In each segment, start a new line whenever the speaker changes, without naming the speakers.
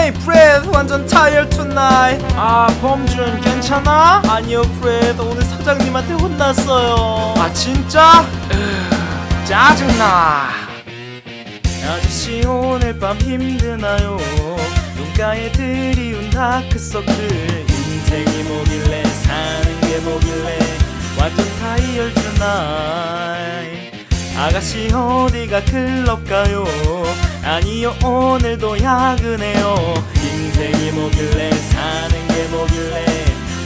Hey Fred 완전 tired tonight.
아 범준 괜찮아?
아니요 Fred 오늘 사장님한테 혼났어요.
아 진짜? 으, 짜증나.
아저씨 오늘 밤 힘드나요? 눈가에 드리운 다크서클. 인생이 뭐길래 사는 게 뭐길래 완전 타이어드 나이 아가씨 어디가 클럽 가요 아니요 오늘도 야근해요 인생이 뭐길래 사는 게 뭐길래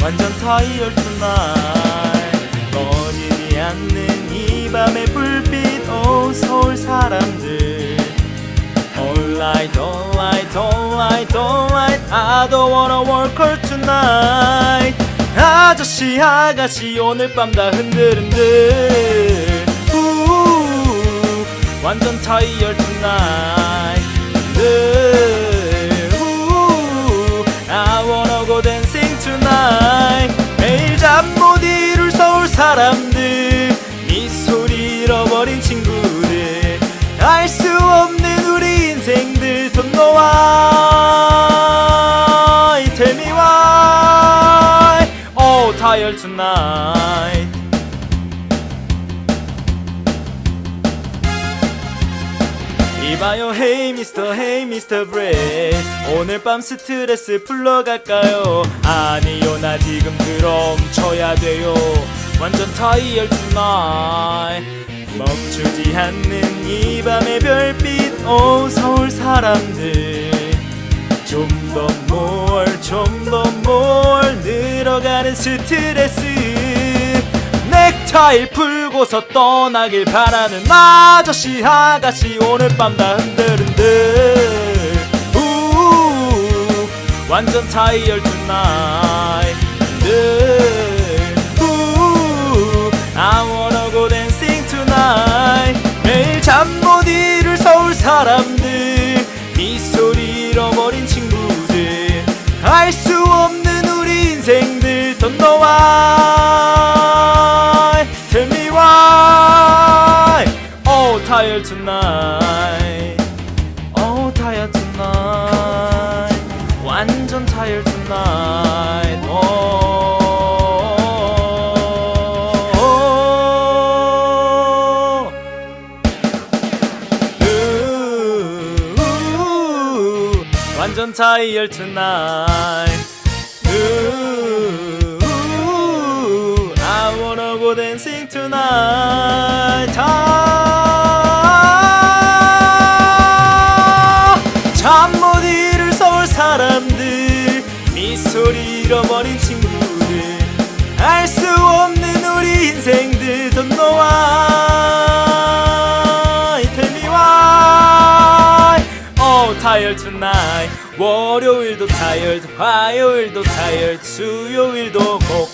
완전 타이어드 나이 꺼지지 않는 이 밤의 불빛 오 서울 사람들 Alright, alright, alright, alright. I don't wanna work her tonight. 아저씨, 아가씨, 오늘 밤 다 흔들흔들. 우, 완전 타이어 tonight. 우, I wanna go dancing tonight. 매일 잠 못 이룰 서울 사람들. 미소리 잃어버린 친구들. 알 수 없는 우리 인생들 Don't know why Tell me why Oh tired tonight 이봐요. Hey 미스터 hey 미스터 브레드 오늘 밤 스트레스 풀러갈까요? 아니요 나 지금 드럼 쳐야 돼요. 완전 타이어 tonight 멈추지 않는 이 밤의 별빛. 오 서울 사람들. 좀더뭘좀더뭘 늘어가는 스트레스 넥타이 풀고서 떠나길 바라는 아저씨 아가씨 오늘 밤다 흔들흔들. 우 완전 타이어 tonight 흔들 tired tonight Oh tired tonight 완전 tired tonight oh. 우, 완전 타이어 tonight 우, I wanna go dancing tonight 소리 잃어버린 친구들 알 수 없는 우리 인생들 know why Tell me why Oh tired tonight 월요일도 tired 화요일도 tired 수요일도 목금토